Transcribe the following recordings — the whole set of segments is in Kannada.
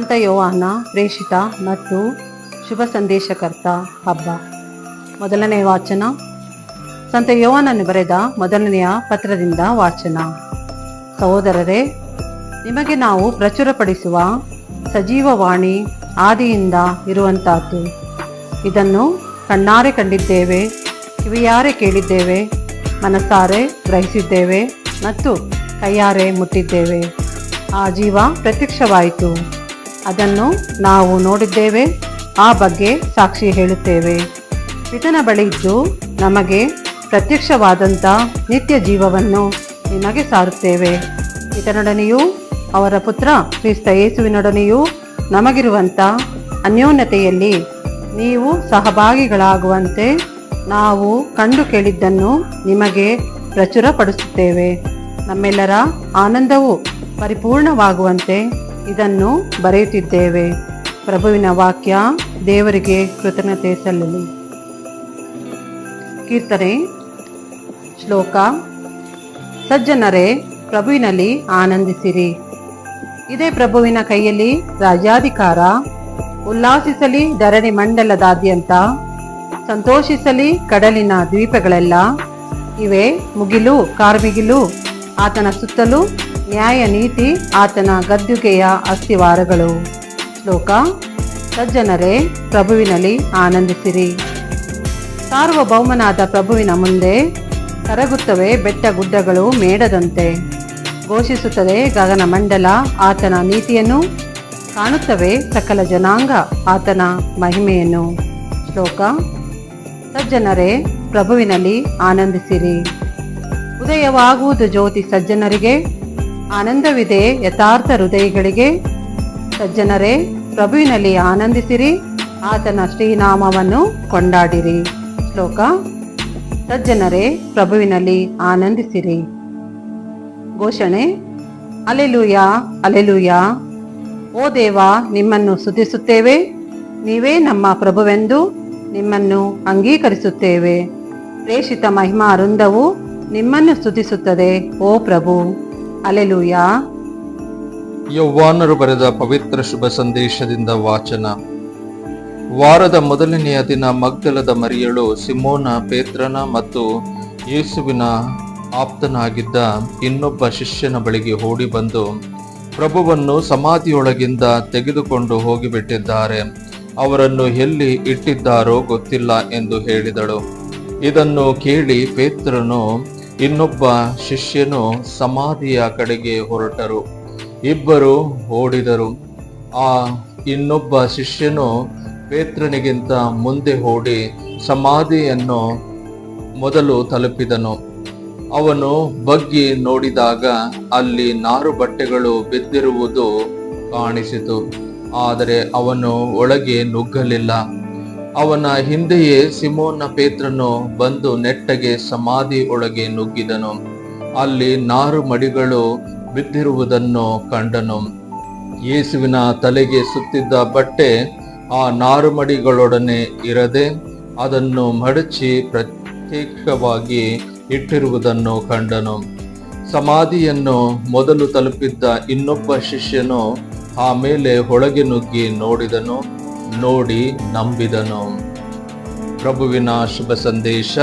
ಸಂತ ಯೋವಾನ ಪ್ರೇಷಿತ ಮತ್ತು ಶುಭ ಸಂದೇಶಕರ್ತ ಹಬ್ಬ. ಮೊದಲನೇ ವಾಚನ. ಸಂತ ಯೋವಾನನ್ನು ಬರೆದ ಮೊದಲನೆಯ ಪತ್ರದಿಂದ ವಾಚನ. ಸಹೋದರರೇ, ನಿಮಗೆ ನಾವು ಪ್ರಚುರಪಡಿಸುವ ಸಜೀವವಾಣಿ ಆದಿಯಿಂದ ಇರುವಂತಹದ್ದು ಇದನ್ನು ಕಣ್ಣಾರೆ ಕಂಡಿದ್ದೇವೆ, ಕಿವಿಯಾರೆ ಕೇಳಿದ್ದೇವೆ, ಮನಸ್ಸಾರೆ ಗ್ರಹಿಸಿದ್ದೇವೆ ಮತ್ತು ಕೈಯಾರೆ ಮುಟ್ಟಿದ್ದೇವೆ. ಆ ಜೀವ ಪ್ರತ್ಯಕ್ಷವಾಯಿತು. ಅದನ್ನು ನಾವು ನೋಡಿದ್ದೇವೆ, ಆ ಬಗ್ಗೆ ಸಾಕ್ಷಿ ಹೇಳುತ್ತೇವೆ. ಪಿತನ ಬಳಿ ಇದ್ದು ನಮಗೆ ಪ್ರತ್ಯಕ್ಷವಾದಂಥ ನಿತ್ಯ ಜೀವವನ್ನು ನಿಮಗೆ ಸಾರುತ್ತೇವೆ. ಇತನೊಡನೆಯೂ ಅವರ ಪುತ್ರ ಕ್ರಿಸ್ತ ಯೇಸುವಿನೊಡನೆಯೂ ನಮಗಿರುವಂಥ ಅನ್ಯೋನ್ಯತೆಯಲ್ಲಿ ನೀವು ಸಹಭಾಗಿಗಳಾಗುವಂತೆ ನಾವು ಕಂಡು ಕೇಳಿದ್ದನ್ನು ನಿಮಗೆ ಪ್ರಚುರಪಡಿಸುತ್ತೇವೆ. ನಮ್ಮೆಲ್ಲರ ಆನಂದವು ಪರಿಪೂರ್ಣವಾಗುವಂತೆ ಇದನ್ನು ಬರೆಯುತ್ತಿದ್ದೇವೆ. ಪ್ರಭುವಿನ ವಾಕ್ಯ ದೇವರಿಗೆ ಕೃತಜ್ಞತೆ ಸಲ್ಲಲಿ. ಕೀರ್ತನೆ, ಶ್ಲೋಕ, ಸಜ್ಜನರೇ, ಪ್ರಭುವಿನಲ್ಲಿ ಆನಂದಿಸಿರಿ. ಇದೇ ಪ್ರಭುವಿನ ಕೈಯಲ್ಲಿ ರಾಜ್ಯಾಧಿಕಾರ, ಉಲ್ಲಾಸಿಸಲಿ ಧರಣಿ ಮಂಡಲದಾದ್ಯಂತ, ಸಂತೋಷಿಸಲಿ ಕಡಲಿನ ದ್ವೀಪಗಳೆಲ್ಲ, ಇವೆ ಮುಗಿಲು, ಕಾರ್ಮಿಗಿಲು, ಆತನ ಸುತ್ತಲೂ ನ್ಯಾಯ ನೀತಿ ಆತನ ಗದ್ದುಗೆಯ ಅಸ್ಥಿವಾರಗಳು ಶ್ಲೋಕ. ಸಜ್ಜನರೇ, ಪ್ರಭುವಿನಲ್ಲಿ ಆನಂದಿಸಿರಿ. ಸಾರ್ವಭೌಮನಾದ ಪ್ರಭುವಿನ ಮುಂದೆ ಕರಗುತ್ತವೆ ಬೆಟ್ಟ ಗುಡ್ಡಗಳು ಮೇಡದಂತೆ. ಘೋಷಿಸುತ್ತದೆ ಗಗನ ಮಂಡಲ ಆತನ ನೀತಿಯನ್ನು, ಕಾಣುತ್ತವೆ ಸಕಲ ಜನಾಂಗ ಆತನ ಮಹಿಮೆಯನ್ನು. ಶ್ಲೋಕ. ಸಜ್ಜನರೇ, ಪ್ರಭುವಿನಲ್ಲಿ ಆನಂದಿಸಿರಿ. ಉದಯವಾಗುವುದು ಜ್ಯೋತಿ ಸಜ್ಜನರಿಗೆ ಆನಂದವಿದೆ ಯಥಾರ್ಥ ಹೃದಯಗಳಿಗೆ ಸಜ್ಜನರೇ, ಪ್ರಭುವಿನಲ್ಲಿ ಆನಂದಿಸಿರಿ, ಆತನ ಶ್ರೀನಾಮವನ್ನು ಕೊಂಡಾಡಿರಿ. ಶ್ಲೋಕ, ಸಜ್ಜನರೇ, ಪ್ರಭುವಿನಲ್ಲಿ ಆನಂದಿಸಿರಿ. ಘೋಷಣೆ, ಅಲೆಲೂಯ ಅಲೆಲೂಯ, ಓ ದೇವ, ನಿಮ್ಮನ್ನು ಸುದಿಸುತ್ತೇವೆ ನೀವೇ ನಮ್ಮ ಪ್ರಭುವೆಂದು ನಿಮ್ಮನ್ನು ಅಂಗೀಕರಿಸುತ್ತೇವೆ. ಪ್ರೇಷಿತ ಮಹಿಮಾ ಅರುಂದವು ನಿಮ್ಮನ್ನು ಸ್ತುತಿಸುತ್ತದೆ, ಓ ಪ್ರಭು. ಅಲೆಲೂಯ ಯೌವಾನರು ಬರೆದ ಪವಿತ್ರ ಶುಭ ಸಂದೇಶದಿಂದ ವಾಚನ. ವಾರದ ಮೊದಲನೆಯ ದಿನ ಮಗ್ದಲದ ಮರಿಯಳು ಸಿಮೋನ, ಪೇತ್ರನ ಮತ್ತು ಯೇಸುವಿನ ಆಪ್ತನಾಗಿದ್ದ ಇನ್ನೊಬ್ಬ ಶಿಷ್ಯನ ಬಳಿಗೆ ಓಡಿ ಬಂದು ಪ್ರಭುವನ್ನು ಸಮಾಧಿಯೊಳಗಿಂದ ತೆಗೆದುಕೊಂಡು ಹೋಗಿಬಿಟ್ಟಿದ್ದಾರೆ. ಅವರನ್ನು ಎಲ್ಲಿ ಇಟ್ಟಿದ್ದಾರೋ ಗೊತ್ತಿಲ್ಲ ಎಂದು ಹೇಳಿದಳು. ಇದನ್ನು ಕೇಳಿ ಪೇತ್ರನು ಇನ್ನೊಬ್ಬ ಶಿಷ್ಯನು ಸಮಾಧಿಯ ಕಡೆಗೆ ಹೊರಟರು. ಇಬ್ಬರು ಓಡಿದರು. ಆ ಇನ್ನೊಬ್ಬ ಶಿಷ್ಯನು ಪೇತ್ರನಿಗಿಂತ ಮುಂದೆ ಓಡಿ ಸಮಾಧಿಯನ್ನು ಮೊದಲು ತಲುಪಿದನು. ಅವನು ಬಗ್ಗಿ ನೋಡಿದಾಗ ಅಲ್ಲಿ ನಾರು ಬಟ್ಟೆಗಳು ಬಿದ್ದಿರುವುದು ಕಾಣಿಸಿತು. ಆದರೆ ಅವನು ಒಳಗೆ ನುಗ್ಗಲಿಲ್ಲ. ಅವನ ಹಿಂದೆಯೇ ಸಿಮೋನ ಪೇತ್ರನು ಬಂದು ನೆಟ್ಟಗೆ ಸಮಾಧಿ ಒಳಗೆ ನುಗ್ಗಿದನು. ಅಲ್ಲಿ ನಾರು ಮಡಿಗಳು ಬಿದ್ದಿರುವುದನ್ನು ಕಂಡನು. ಯೇಸುವಿನ ತಲೆಗೆ ಸುತ್ತಿದ್ದ ಬಟ್ಟೆ ಆ ನಾರುಮಡಿಗಳೊಡನೆ ಇರದೆ ಅದನ್ನು ಮಡಚಿ ಪ್ರತ್ಯೇಕವಾಗಿ ಇಟ್ಟಿರುವುದನ್ನು ಕಂಡನು. ಸಮಾಧಿಯನ್ನು ಮೊದಲು ತಲುಪಿದ್ದ ಇನ್ನೊಬ್ಬ ಶಿಷ್ಯನು ಆಮೇಲೆ ಒಳಗೆ ನುಗ್ಗಿ ನೋಡಿದನು. ನೋಡಿ ನಂಬಿದನು. ಪ್ರಭುವಿನ ಶುಭ ಸಂದೇಶ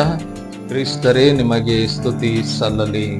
ಕ್ರಿಸ್ತರೇ ನಿಮಗೆ ಸ್ತುತಿ ಸಲ್ಲಲಿ.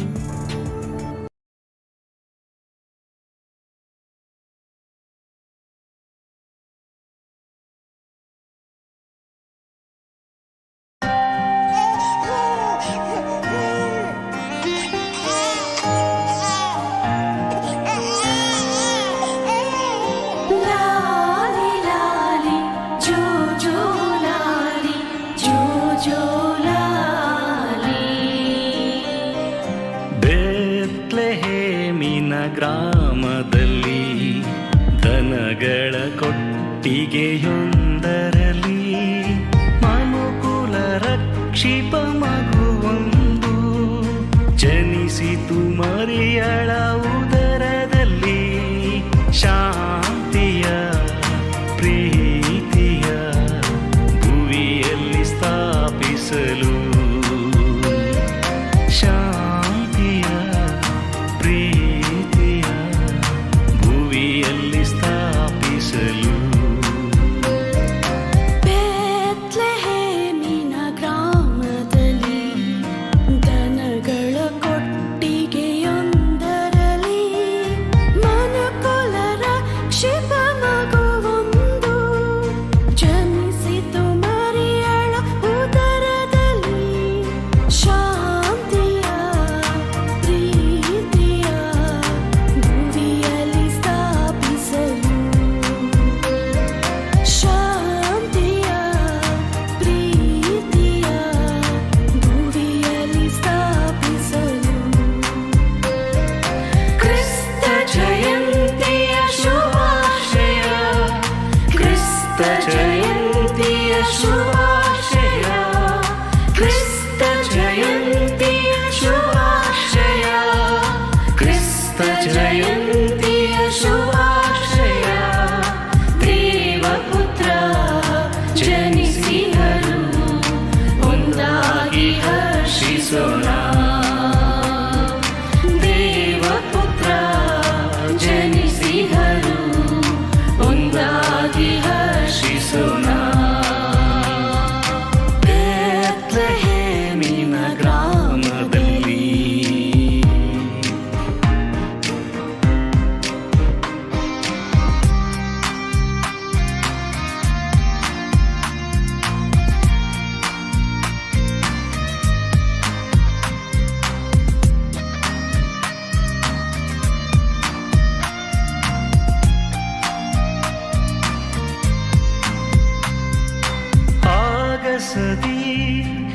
ಮರಿಯಳ to you. sedih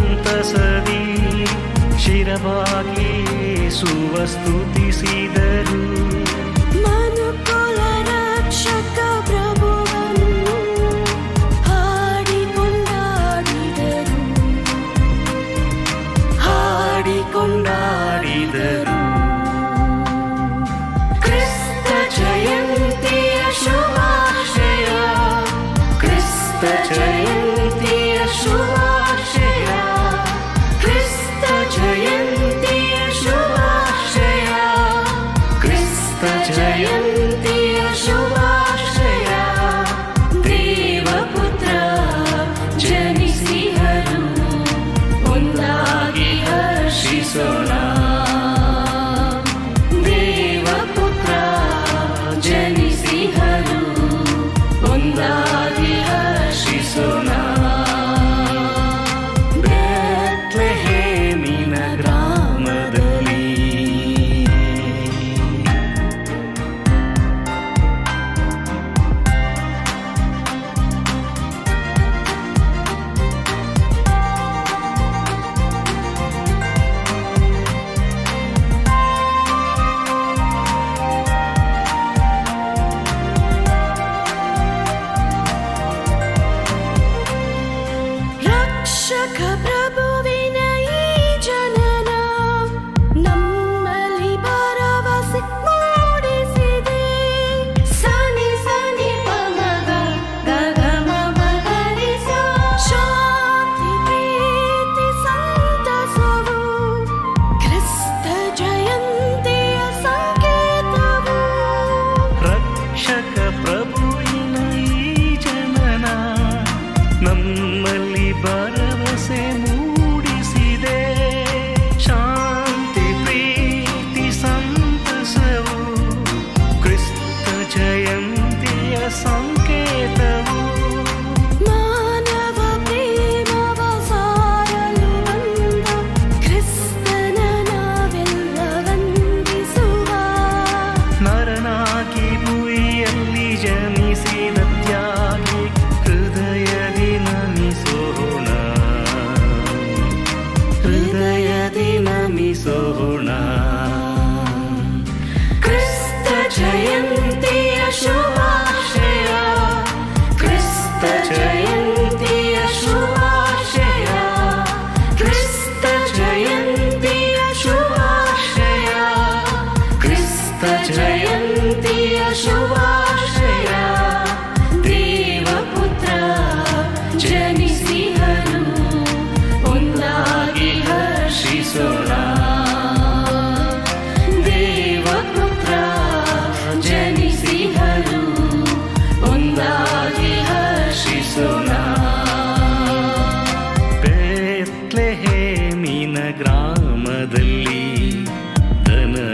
ಸಂತಸದಿ ಶಿರವಾಗಿ ಸುವಸ್ತುತಿಸಿದರು ಕೊಂಡಾಡಿದರು ಕ್ರಿಸ್ತ ಜಯಂತಿಯ ಶುಭಾಶಯ ಕ್ರಿಸ್ತ ಜಯ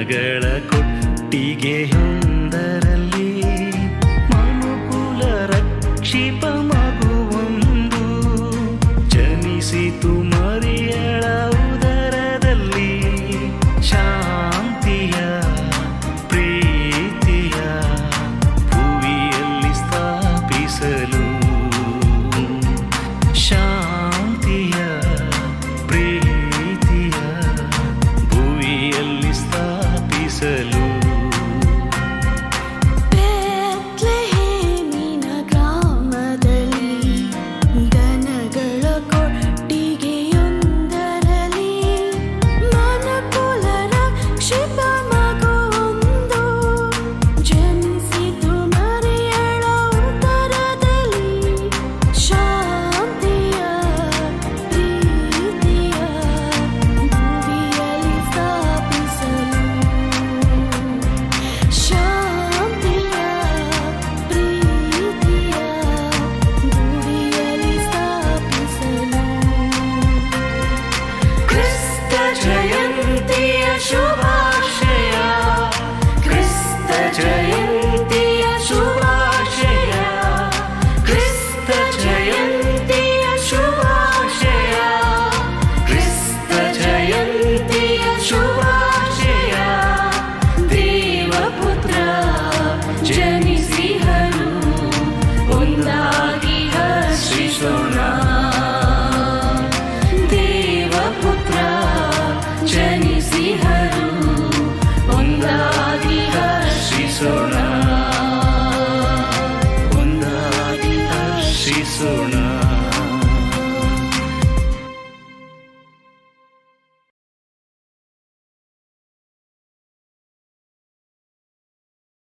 ಮಗಳ ಕೊಟ್ಟಿಗೆ ಹೆಂದರಲ್ಲಿ ಮನುಕುಲ ರಕ್ಷಿಪ Corona.